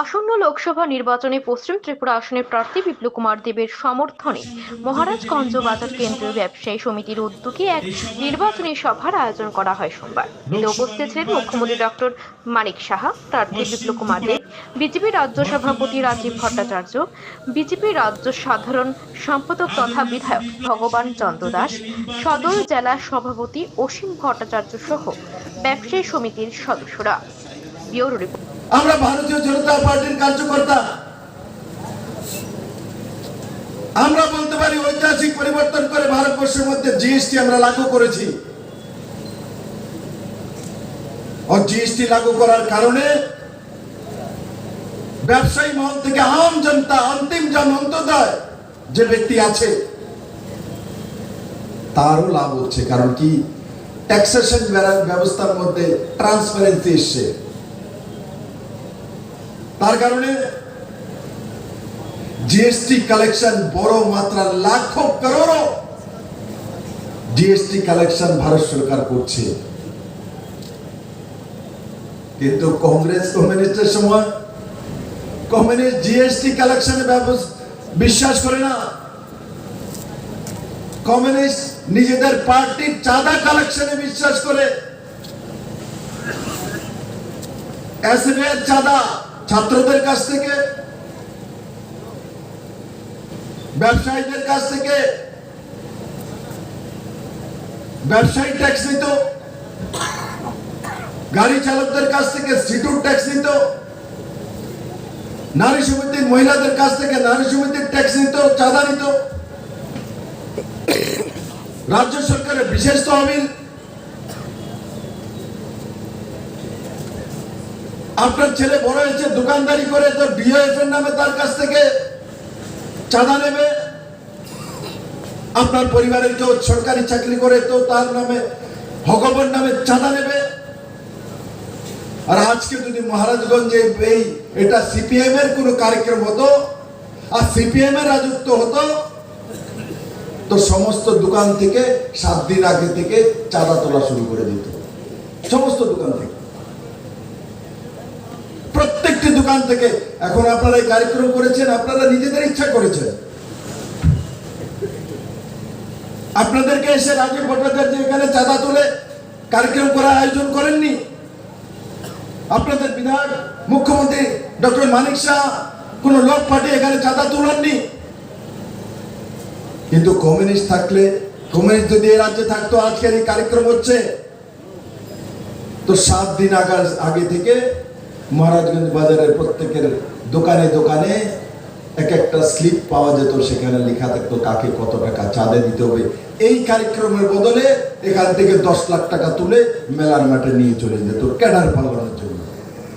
আসন্ন লোকসভা নির্বাচনে পশ্চিম ত্রিপুরা আসনের প্রার্থী বিপ্লব কুমার দেবের সমর্থনে মহারাজগঞ্জ বাজার কেন্দ্রীয় ব্যবসায়ী সমিতির উদ্যোগে এক নির্বাচনী সভার আয়োজন করা হয় সোমবার। উপস্থিত ছিলেন মুখ্যমন্ত্রী ডক্টর মানিক সাহা, প্রার্থী বিপ্লব কুমার দেব, বিজেপি রাজ্য সভাপতি রাজীব ভট্টাচার্য, বিজেপি রাজ্য সাধারণ সম্পাদক তথা বিধায়ক ভগবান চন্দ্র দাস, সদর জেলা সভাপতি অসীম ভট্টাচার্য সহ ব্যবসায়ী সমিতির সদস্যরা। Bureau report. আমরা ভারতীয় জনতা পার্টির কার্যকর্তা। আমরা বলতে পারি ঐতিহাসিক পরিবর্তন করে ভারতবর্ষের মধ্যে জিএসটি আমরা লাগু করেছি। জিএসটি লাগু করার কারণে ব্যবসায়ী মহল থেকে আম জনতা, অন্তিম জন অন্তদয় যে ব্যক্তি আছে, তারও লাভ হচ্ছে। কারণ কি? ট্যাক্সেশন ব্যবস্থার মধ্যে ট্রান্সপারেন্সি এসছে। তার কারণে জিএসটি কালেকশন বড় মাত্রার লাখো করোড় জিএসটি কালেকশন ভারত সরকার করছে। কিন্তু কংগ্রেস, কমিউনিস্টের সময় কমিউনিস্ট জিএসটি কালেকশনে বিশ্বাস করে না। কমিউনিস্ট নিজেদের পার্টির চাঁদা কালেকশনে বিশ্বাস করে। এসএফের চাঁদা। ছাত্রদের কাছ থেকে, ব্যবসায়ীদের কাছ থেকে, ব্যবসায়ী ট্যাক্স নিত, গাড়ি চালকদের কাছ থেকে সিটুর ট্যাক্স নিত, নারী সমিতির মহিলাদের কাছ থেকে নারী সমিতির ট্যাক্স নিত, চাঁদা নিত। রাজ্য সরকারের বিশেষ তহবিল আপনার ছেলে বড় হয়েছে, দোকানদারি করে তো ডিওএফ এর নামে তার কাছ থেকে চাঁদা নেবে। আপনার পরিবারের কেউ সরকারি চাকরি করে তো তার নামে, ভগবান নামে চাঁদা নেবে। আর আজকে যদি মহারাজগঞ্জে এই, এটা সিপিএম এর কোন কার্যক্রম হতো, আর সিপিএম এর রাজত্ব হতো, তো সমস্ত দোকান থেকে সাত দিন আগে থেকে চাঁদা তোলা শুরু করে দিত। সমস্ত দোকান থেকে। দোকান থেকে এখন আপনারা এই কার্যক্রম করেছেন, আপনারা নিজেদের ইচ্ছা করেছেন। আপনাদেরকে এসে রাজীব ভট্টাচার্য এখানে চাঁদা তুলে কার্যক্রম করার আয়োজন করেননি। আপনাদের বিধায়ক, মুখ্যমন্ত্রী ডক্টর মানিক শাহ, কোন লোক পাঠিয়ে এখানে চাঁদা তুলেননি। কিন্তু কমিউনিস্ট থাকলে, কমিউনিস্ট যদি এই রাজ্যে থাকতো, আজকের এই কার্যক্রম হচ্ছে। তো সাত দিন আগে থেকে মহারাজগঞ্জ বাজারের প্রত্যেকের দোকানে দোকানে এক একটা স্লিপ পাওয়া যেত, সেখানে লেখা থাকতো কাকে কত টাকা চাঁদে দিতে হবে। এই কার্যক্রমের বদলে এখান থেকে দশ লাখ টাকা তুলে মেলার মাঠে নিয়ে চলে যেত। ক্যাডার পালানোর